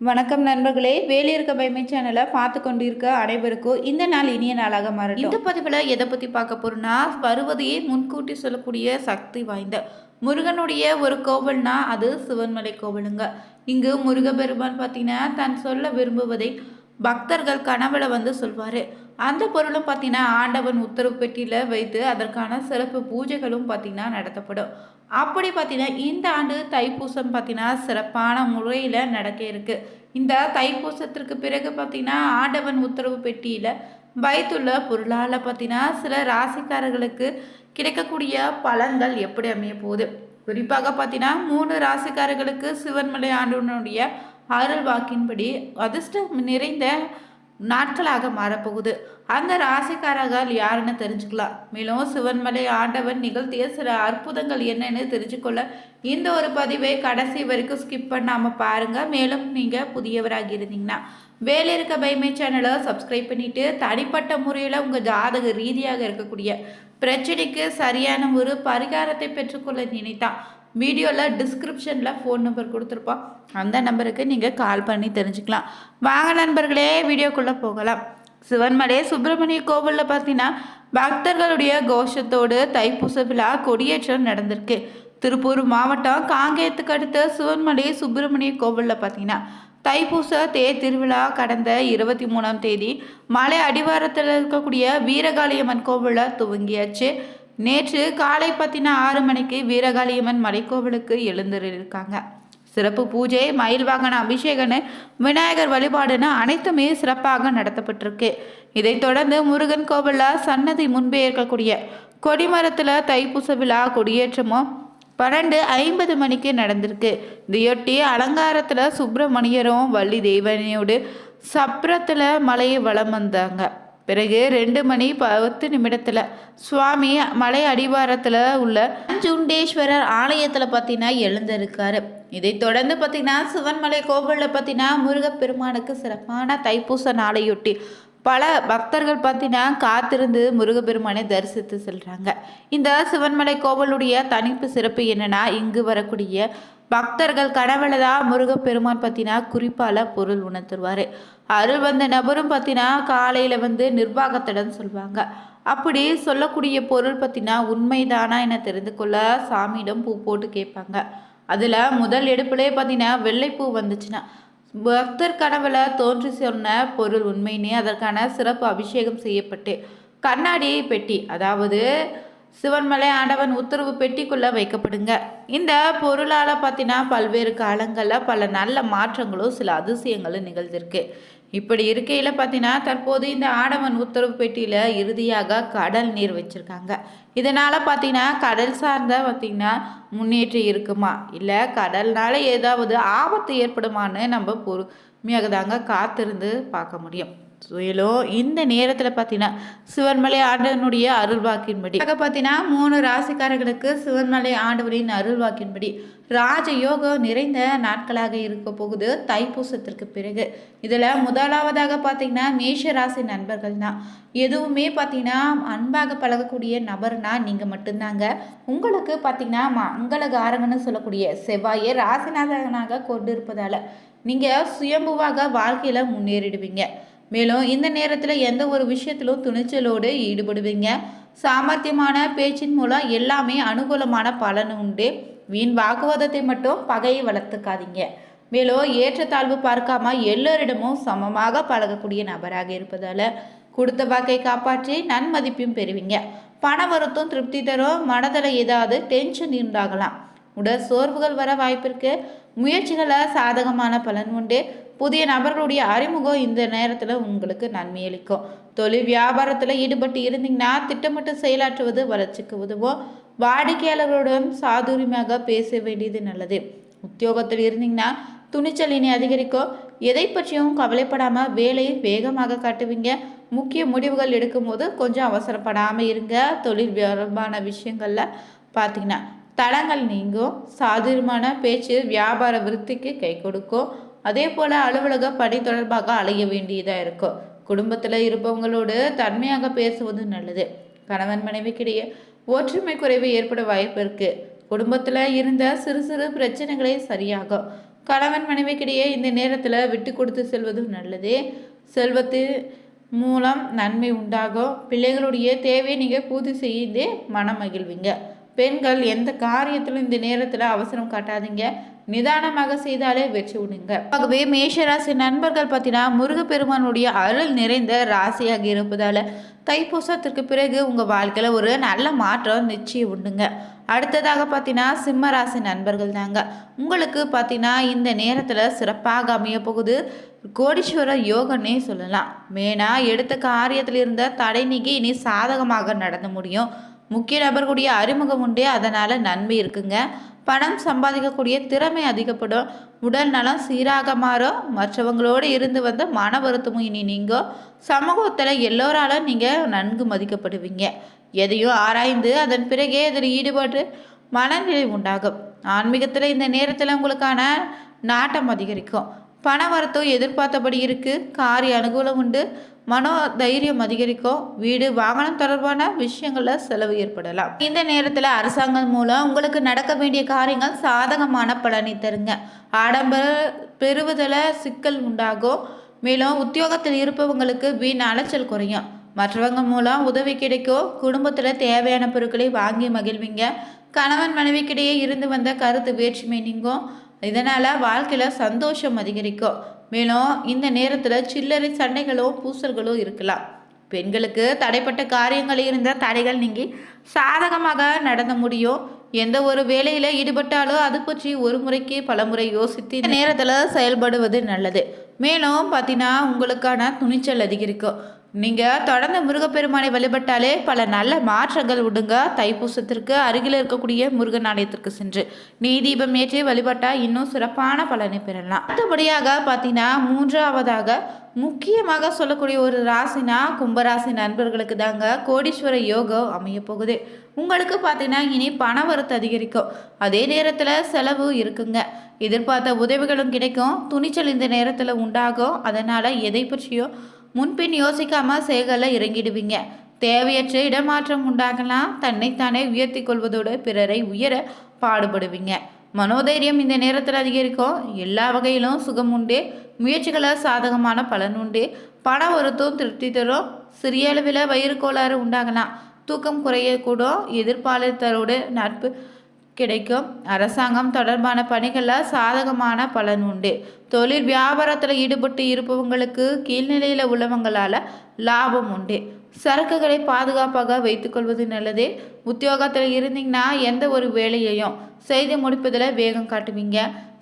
வணக்கம் நண்பர்களே வேலையிருக்க பயமை சேனலை பார்த்து கொண்டிருக்க அனைவருக்கும் இந்த நாள் இனிய நாளாக மாறும் இந்த பதிவில் எதை பற்றி பார்க்க போறோம்னா வருவதையே முன்கூட்டி சொல்லக்கூடிய சக்தி வாய்ந்த முருகனுடைய ஒரு கோவில்னா அது சிவன்மலை கோவிலுங்க. இங்கு முருகபெருமான் பார்த்தீங்கன்னா தான் சொல்ல விரும்புவதை பக்தர்கள் கனவுல வந்து சொல்வார். அந்த பொருளும் பார்த்தீங்கன்னா ஆண்டவன் உத்தரவு பெட்டியில் வைத்து அதற்கான சிறப்பு பூஜைகளும் பார்த்தீங்கன்னா நடத்தப்படும். அப்படி பார்த்தீங்கன்னா இந்த ஆண்டு தைப்பூசம் பார்த்தீங்கன்னா சிறப்பான முறையில் நடக்க இருக்கு. இந்த தைப்பூசத்திற்கு பிறகு பார்த்தீங்கன்னா ஆண்டவன் உத்தரவு பெட்டியில் வைத்துள்ள பொருளால் பார்த்தீங்கன்னா சில ராசிக்காரர்களுக்கு கிடைக்கக்கூடிய பலன்கள் எப்படி அமைய போகுது? குறிப்பாக பார்த்தீங்கன்னா மூணு ராசிக்காரர்களுக்கு சிவன்மலை ஆண்டவனுடைய அருள் வாக்கின்படி அதிர்ஷ்டம் நிறைந்த நாட்களாக மாறப்போகுது. அந்த ராசிக்காரர்கள் யாருன்னு தெரிஞ்சுக்கலாம். மேலும் சிவன்மலை ஆண்டவன் நிகழ்த்திய சில அற்புதங்கள் என்னன்னு தெரிஞ்சுக்கொள்ள இந்த ஒரு பதிவை கடைசி வரைக்கும் ஸ்கிப் பண்ணாமல் பாருங்க. மேலும் நீங்கள் புதியவராக இருந்தீங்கன்னா வேலை இருக்க பைமை சேனலை சப்ஸ்கிரைப் பண்ணிட்டு தனிப்பட்ட முறையில் உங்கள் ஜாதக ரீதியாக இருக்கக்கூடிய பிரச்சனைக்கு சரியான ஒரு பரிகாரத்தை பெற்றுக்கொள்ள நினைத்தான் வீடியோவில் டிஸ்கிரிப்ஷனில் ஃபோன் நம்பர் கொடுத்துருப்போம். அந்த நம்பருக்கு நீங்கள் கால் பண்ணி தெரிஞ்சுக்கலாம். வாங்க நண்பர்களே வீடியோக்குள்ளே போகலாம். சிவன்மலை சுப்பிரமணிய கோவிலில் பார்த்தீங்கன்னா பக்தர்களுடைய கோஷத்தோடு தைப்பூச விழா கொடியேற்றம் நடந்திருக்கு. திருப்பூர் மாவட்டம் காங்கேயத்துக்கு அடுத்த சிவன்மலை சுப்பிரமணிய கோவிலில் பார்த்தீங்கன்னா தைப்பூச தேர் திருவிழா கடந்த இருபத்தி மூணாம் தேதி மலை அடிவாரத்தில் இருக்கக்கூடிய வீரகாளியம்மன் கோவிலில் துவங்கியாச்சு. நேற்று காலை பத்தின ஆறு மணிக்கு வீரகாளியம்மன் மலைக்கோவிலுக்கு எழுந்திருக்காங்க. சிறப்பு பூஜை மயில் வாகன அபிஷேகன்னு விநாயகர் வழிபாடுன்னு அனைத்துமே சிறப்பாக நடத்தப்பட்டிருக்கு. இதைத் தொடர்ந்து முருகன் கோவிலில் சன்னதி முன்பே இருக்கக்கூடிய கொடிமரத்தில் தைப்பூச விழா கொடியேற்றமும் பன்னெண்டு ஐம்பது மணிக்கு நடந்திருக்கு. இதையொட்டி அலங்காரத்தில் சுப்பிரமணியரும் வள்ளி தெய்வனையோடு சப்ரத்தில் மலையை வளம் வந்தாங்க. பிறகு ரெண்டு மணி பத்து நிமிடத்தில் சுவாமி மலை அடிவாரத்தில் உள்ள அஞ்சுண்டேஸ்வரர் ஆலயத்தில் பார்த்தீங்கன்னா எழுந்திருக்காரு. இதை தொடர்ந்து பார்த்தீங்கன்னா சிவன்மலை கோவிலில் பார்த்தீங்கன்னா முருகப்பெருமானுக்கு சிறப்பான தைப்பூச நாளையொட்டி பல பக்தர்கள் பார்த்தீங்கன்னா காத்திருந்து முருகப்பெருமானை தரிசித்து செல்கிறாங்க இந்த சிவன்மலை கோவிலுடைய தனிப்பு சிறப்பு என்னென்னா இங்கு வரக்கூடிய பக்தர்கள் கனவுல தான் முருகப்பெருமான் பார்த்தீங்கன்னா குறிப்பால் பொருள் உணர்த்துருவார். அருள் வந்த நபரும் பார்த்தீங்கன்னா காலையில் வந்து நிர்வாகத்திடம் சொல்லுவாங்க அப்படி சொல்லக்கூடிய பொருள் பார்த்தீங்கன்னா உண்மைதானா என தெரிந்து கொள்ள சாமியிடம் பூ போட்டு கேட்பாங்க. அதில் முதல் எடுப்புலேயே பார்த்தீங்கன்னா வெள்ளைப்பூ வந்துச்சுன்னா பக்தர் கனவுல தோன்றி சொன்ன பொருள் உண்மைன்னு அதற்கான சிறப்பு அபிஷேகம் செய்யப்பட்டு கண்ணாடி பெட்டி அதாவது சிவன்மலை ஆண்டவன் உத்தரவு பெட்டிக்குள்ளே வைக்கப்படுங்க. இந்த பொருளால் பார்த்தீங்கன்னா பல்வேறு காலங்களில் பல நல்ல மாற்றங்களும் சில அதிசயங்களும் நிகழ்ந்திருக்கு. இப்படி இருக்கையில் பார்த்தீங்கன்னா தற்போது இந்த ஆடவன் உத்தரவு பெட்டியில் இறுதியாக கடல் நீர் வச்சுருக்காங்க. இதனால் பார்த்தீங்கன்னா கடல் சார்ந்த பார்த்தீங்கன்னா முன்னேற்றம் இருக்குமா? இல்லை கடல்னால ஏதாவது ஆபத்து ஏற்படுமான்னு நம்ம பொறுமையாக தாங்க காத்திருந்து பார்க்க முடியும். சுயலோ இந்த நேரத்தில் பார்த்தீங்கன்னா சிவன்மலை ஆண்டவனுடைய அருள்வாக்கின்படி. பார்த்தீங்கன்னா மூணு ராசிக்காரர்களுக்கு சிவன்மலை ஆண்டவரின் அருள்வாக்கின்படி ராஜயோகம் நிறைந்த நாட்களாக இருக்க போகுது தைப்பூசத்திற்கு பிறகு. இதில் முதலாவதாக பார்த்தீங்கன்னா மேஷ ராசி நண்பர்கள் தான் எதுவுமே பார்த்தீங்கன்னா அன்பாக பழகக்கூடிய நபர்னா நீங்கள் மட்டும்தாங்க. உங்களுக்கு பார்த்தீங்கன்னா மங்களகாரங்கன்னு சொல்லக்கூடிய செவ்வாயை ராசிநாதனாக கொண்டு இருப்பதால் நீங்கள் சுயம்புவாக வாழ்க்கையில் முன்னேறிடுவீங்க. மேலும் இந்த நேரத்தில் எந்த ஒரு விஷயத்திலும் துணிச்சலோடு ஈடுபடுவீங்க. சாமர்த்தியமான பேச்சின் மூலம் எல்லாமே அனுகூலமான பலன் உண்டு. வீண் வாக்குவாதத்தை மட்டும் பகையை வளர்த்துக்காதீங்க. மேலும் ஏற்றத்தாழ்வு பார்க்காம எல்லோரிடமும் சமமாக பழகக்கூடிய நபராக இருப்பதால் கொடுத்த வாக்கை காப்பாற்றி நன்மதிப்பையும் பெறுவீங்க. பண வருத்தம் திருப்தி தரும் மனதில் ஏதாவது டென்ஷன் உண்டாகலாம். உடல் சோர்வுகள் வர வாய்ப்பிருக்கு. முயற்சிகளை சாதகமான பலன் உண்டு. புதிய நபர்களுடைய அறிமுகம் இந்த நேரத்தில் உங்களுக்கு நன்மையளிக்கும் தொழில் வியாபாரத்தில் ஈடுபட்டு இருந்தீங்கன்னா திட்டமிட்டு செயலாற்றுவது வளர்ச்சிக்கு உதவும். வாடிக்கையாளர்களுடன் சாதுரியமாக பேச வேண்டியது நல்லது. உத்தியோகத்தில் இருந்தீங்கன்னா துணிச்சல் இனி அதிகரிக்கும். எதை பற்றியும் கவலைப்படாமல் வேலையை வேகமாக காட்டுவீங்க. முக்கிய முடிவுகள் எடுக்கும்போது கொஞ்சம் அவசரப்படாமல் இருங்க. தொழில் வியாபாரமான விஷயங்களில் பார்த்தீங்கன்னா தடங்கள் நீங்கும். சாதுரியமான பேச்சு வியாபார விருத்திக்கு கை கொடுக்கும். அதே போல் அலுவலக பணி தொடர்பாக அலைய வேண்டியதாக இருக்கும். குடும்பத்தில் இருப்பவங்களோடு தன்மையாக பேசுவது நல்லது. கணவன் மனைவிக்கிடையே ஒற்றுமை குறைவு ஏற்பட வாய்ப்பு இருக்குது குடும்பத்தில் இருந்த சிறு சிறு பிரச்சனைகளே சரியாகும். கணவன் மனைவிக்கிடையே இந்த நேரத்தில் விட்டு கொடுத்து செல்வதும் நல்லது. செல்வத்து மூலம் நன்மை உண்டாகும். பிள்ளைகளுடைய தேவையை நீங்கள் பூர்த்தி செய்து மனம் மகிழ்வீங்க பெண்கள் எந்த காரியத்திலும் இந்த நேரத்தில் அவசரம் காட்டாதீங்க. நிதானமாக செய்தாலே வெற்றி விடுங்க ஆகவே மேஷராசி நண்பர்கள் பார்த்தீங்கன்னா முருகப்பெருமானுடைய அருள் நிறைந்த ராசியாக இருப்பதால் தைப்பூசத்திற்கு பிறகு உங்கள் வாழ்க்கையில் ஒரு நல்ல மாற்றம் நிச்சயம் உண்டுங்க. அடுத்ததாக பார்த்தீங்கன்னா சிம்ம ராசி நண்பர்கள் தாங்க. உங்களுக்கு பார்த்தீங்கன்னா இந்த நேரத்தில் சிறப்பாக அமைய போகுது. கோடீஸ்வர யோகன்னே சொல்லலாம். மேனா எடுத்த காரியத்தில் இருந்த தடை நீக்கி இனி சாதகமாக நடந்து முடியும். முக்கிய நபர்களுடைய அறிமுகம் உண்டு அதனால் நன்மை இருக்குங்க. பணம் சம்பாதிக்கக்கூடிய திறமை அதிகப்படும். உடல் நலம் சீராக மாறும். மற்றவங்களோடு இருந்து வந்த மன வருத்தமும் இனி நீங்கோ சமூகத்தில் எல்லோராலும் நீங்கள் நன்கு மதிக்கப்படுவீங்க. எதையும் ஆராய்ந்து அதன் பிறகே அதில் ஈடுபட்டு மனநிலை உண்டாகும். ஆன்மீகத்தில் இந்த நேரத்தில் உங்களுக்கான நாட்டம் அதிகரிக்கும். பண வரத்தும் எதிர்பார்த்தபடி இருக்குது காரிய அனுகூலம் உண்டு. மனோ தைரியம் அதிகரிக்கும் வீடு வாகனம் தொடர்பான விஷயங்களில் செலவு ஏற்படலாம். இந்த நேரத்தில் அரசாங்கம் மூலம் உங்களுக்கு நடக்க வேண்டிய காரியங்கள் சாதகமான பலனை தருங்க. ஆடம்பர பெறுவதில் சிக்கல் உண்டாகும் மேலும் உத்தியோகத்தில் இருப்பவங்களுக்கு வீண் அலைச்சல் குறையும். மற்றவங்க மூலம் உதவி கிடைக்கும் குடும்பத்தில் தேவையான பொருட்களை வாங்கி மகிழ்வீங்க. கணவன் மனைவிக்கிடையே இருந்து வந்த கருத்து வேற்றுமை நீங்கும். இதனால் வாழ்க்கையில் சந்தோஷம் அதிகரிக்கும். மேலும் இந்த நேரத்தில் சில்லறை சண்டைகளோ பூசல்களோ இருக்கலாம். பெண்களுக்கு தடைப்பட்ட காரியங்களில் இருந்த தடைகள் நீங்கி சாதகமாக நடந்த முடியும். எந்த ஒரு வேலையில் ஈடுபட்டாலும் அது பற்றி ஒரு முறைக்கு பல முறை யோசித்து இந்த நேரத்தில் செயல்படுவது நல்லது. மேலும் பார்த்தீங்கன்னா உங்களுக்கான துணிச்சல் அதிகரிக்கும். நீங்கள் தொடர்ந்து முருகப்பெருமானை வழிபட்டாலே பல நல்ல மாற்றங்கள் உடுங்க தைப்பூசத்திற்கு அருகில் இருக்கக்கூடிய முருகன் ஆலயத்திற்கு சென்று நீ தீபம் ஏற்றி வழிபட்டால் இன்னும் சிறப்பான பலனை பெறலாம். அடுத்தபடியாக பார்த்தீங்கன்னா மூன்றாவதாக முக்கியமாக சொல்லக்கூடிய ஒரு ராசினா கும்பராசி நண்பர்களுக்கு தாங்க கோடீஸ்வர யோகம் அமைய போகுது. உங்களுக்கு பார்த்தீங்கன்னா இனி பண வரத்து அதிகரிக்கும். அதே நேரத்தில் செலவு இருக்குங்க. எதிர்பார்த்த உதவிகளும் கிடைக்கும். துணிச்சல் இந்த நேரத்தில் உண்டாகும். அதனால் எதை பற்றியும் முன்பின் யோசிக்காமல் செயல்களில் இறங்கிடுவீங்க. தேவையற்ற இடமாற்றம் உண்டாகலாம். தன்னைத்தானே உயர்த்தி கொள்வதோடு பிறரை உயர பாடுபடுவீங்க. மனோதைரியம் இந்த நேரத்தில் அதிகரிக்கும். எல்லா வகையிலும் சுகம் உண்டு. முயற்சிகளை சாதகமான பலன் உண்டு. பண ஒருத்தும் திருப்தி தரும். சிறிய அளவில் வயிறு கோளாறு உண்டாகலாம். தூக்கம் குறையக்கூடும். எதிர்பாலித்தரோடு நட்பு கிடைக்கும். அரசாங்கம் தொடர்பான பணிகளில் சாதகமான பலன் உண்டு. தொழில் வியாபாரத்தில் ஈடுபட்டு இருப்பவங்களுக்கு கீழ்நிலையில் உள்ளவங்களால் லாபம் உண்டு. சரக்குகளை பாதுகாப்பாக வைத்துக்கொள்வது நல்லது. உத்தியோகத்தில் இருந்தீங்கன்னா எந்த ஒரு வேலையையும் செய்து முடிப்பதில் வேகம் காட்டுவீங்க.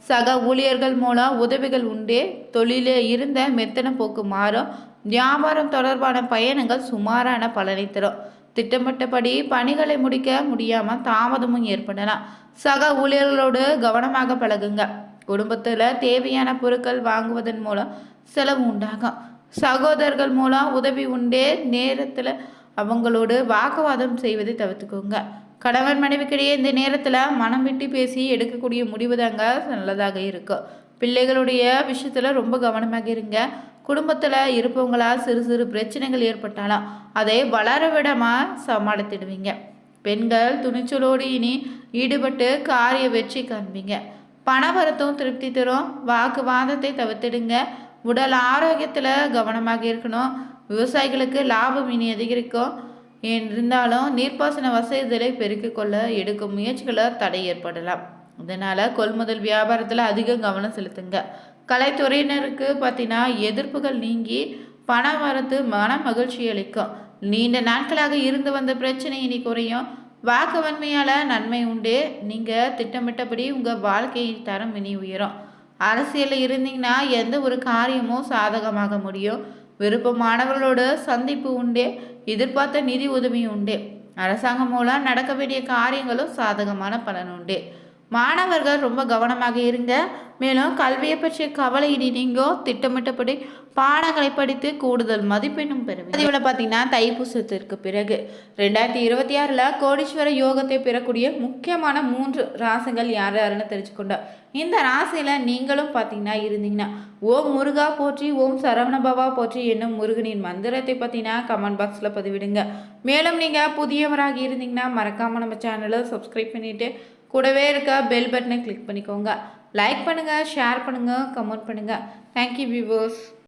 சக ஊழியர்கள் மூலம் உதவிகள் உண்டு. தொழிலில் இருந்த மெத்தன போக்கு மாறும். வியாபாரம் தொடர்பான பயணங்கள் சுமாரான பலனை தரும். திட்டமிட்டபடி பணிகளை முடிக்க முடியாமல் தாமதமும் ஏற்படலாம். சக ஊழியர்களோடு கவனமாக பழகுங்க. குடும்பத்தில் தேவையான பொருட்கள் வாங்குவதன் மூலம் செலவு உண்டாகும். சகோதரர்கள் மூலம் உதவி உண்டே நேரத்தில் அவங்களோடு வாக்குவாதம் செய்வதை தவிர்த்துக்கோங்க. கணவன் மனைவிக்கிடையே இந்த நேரத்தில் மனம் விட்டு பேசி எடுக்கக்கூடிய முடிவு தாங்க நல்லதாக இருக்கும். பிள்ளைகளுடைய விஷயத்தில் ரொம்ப கவனமாக இருங்க. குடும்பத்தில் இருப்பவங்களால் சிறு சிறு பிரச்சனைகள் ஏற்பட்டாலும் அதை வளர சமாளித்திடுவீங்க. பெண்கள் துணிச்சலோடு இனி ஈடுபட்டு காரிய வெற்றி காண்பீங்க. பணவரத்தும் திருப்தி தரும். வாக்குவாதத்தை தவிர்த்திடுங்க. உடல் ஆரோக்கியத்தில் கவனமாக இருக்கணும். விவசாயிகளுக்கு லாபம் இனி அதிகரிக்கும். இருந்தாலும் நீர்ப்பாசன வசதிகளை பெருக்கிக் கொள்ள எடுக்கும் முயற்சிகளை தடை ஏற்படலாம். இதனால் கொள்முதல் வியாபாரத்தில் அதிக கவனம் செலுத்துங்க. கலைத்துறையினருக்கு பார்த்தீங்கன்னா எதிர்ப்புகள் நீங்கி பண வரத்து மன மகிழ்ச்சி அளிக்கும் நீண்ட நாட்களாக இருந்து வந்த பிரச்சனை இனி குறையும். வாக்கு வன்மையால் நன்மை உண்டு. நீங்கள் திட்டமிட்டபடி உங்கள் வாழ்க்கையின் தரம் இனி உயரும். அரசியலில் இருந்தீங்கன்னா எந்த ஒரு காரியமும் சாதகமாக முடியும். விருப்பமானவர்களோட சந்திப்பு உண்டு. எதிர்பார்த்த நிதி உதவி உண்டு. அரசாங்கம் மூலம் நடக்க வேண்டிய காரியங்களும் சாதகமான பலன் உண்டு. மாணவர்கள் ரொம்ப கவனமாக இருங்க. மேலும் கல்வியை பற்றிய கவலை இனி நீங்கோ திட்டமிட்டபடி பாடங்களை படித்து கூடுதல் மதிப்பெண்ணும் பெறுவீங்க பதிவில் பார்த்தீங்கன்னா தைப்பூசத்திற்கு பிறகு ரெண்டாயிரத்தி இருபத்தி ஆறில் கோடீஸ்வர யோகத்தை பெறக்கூடிய முக்கியமான மூன்று ராசிகள் யார் யாருன்னு தெரிஞ்சுக்கொண்டோம் இந்த ராசியில் நீங்களும் பார்த்தீங்கன்னா இருந்தீங்கன்னா ஓம் முருகா போற்றி ஓம் சரவணபவா போற்றி என்னும் முருகனின் மந்திரத்தை பார்த்தீங்கன்னா கமெண்ட் பாக்ஸில் பதிவிடுங்க. மேலும் நீங்கள் புதியவராக இருந்தீங்கன்னா மறக்காமல் நம்ம சேனலை சப்ஸ்கிரைப் பண்ணிவிட்டு கூடவே இருக்க பெல் பட்டனை கிளிக் பண்ணிக்கோங்க. லைக் பண்ணுங்கள் ஷேர் பண்ணுங்கள் கமெண்ட் பண்ணுங்கள் தேங்க்யூ வியூவர்ஸ்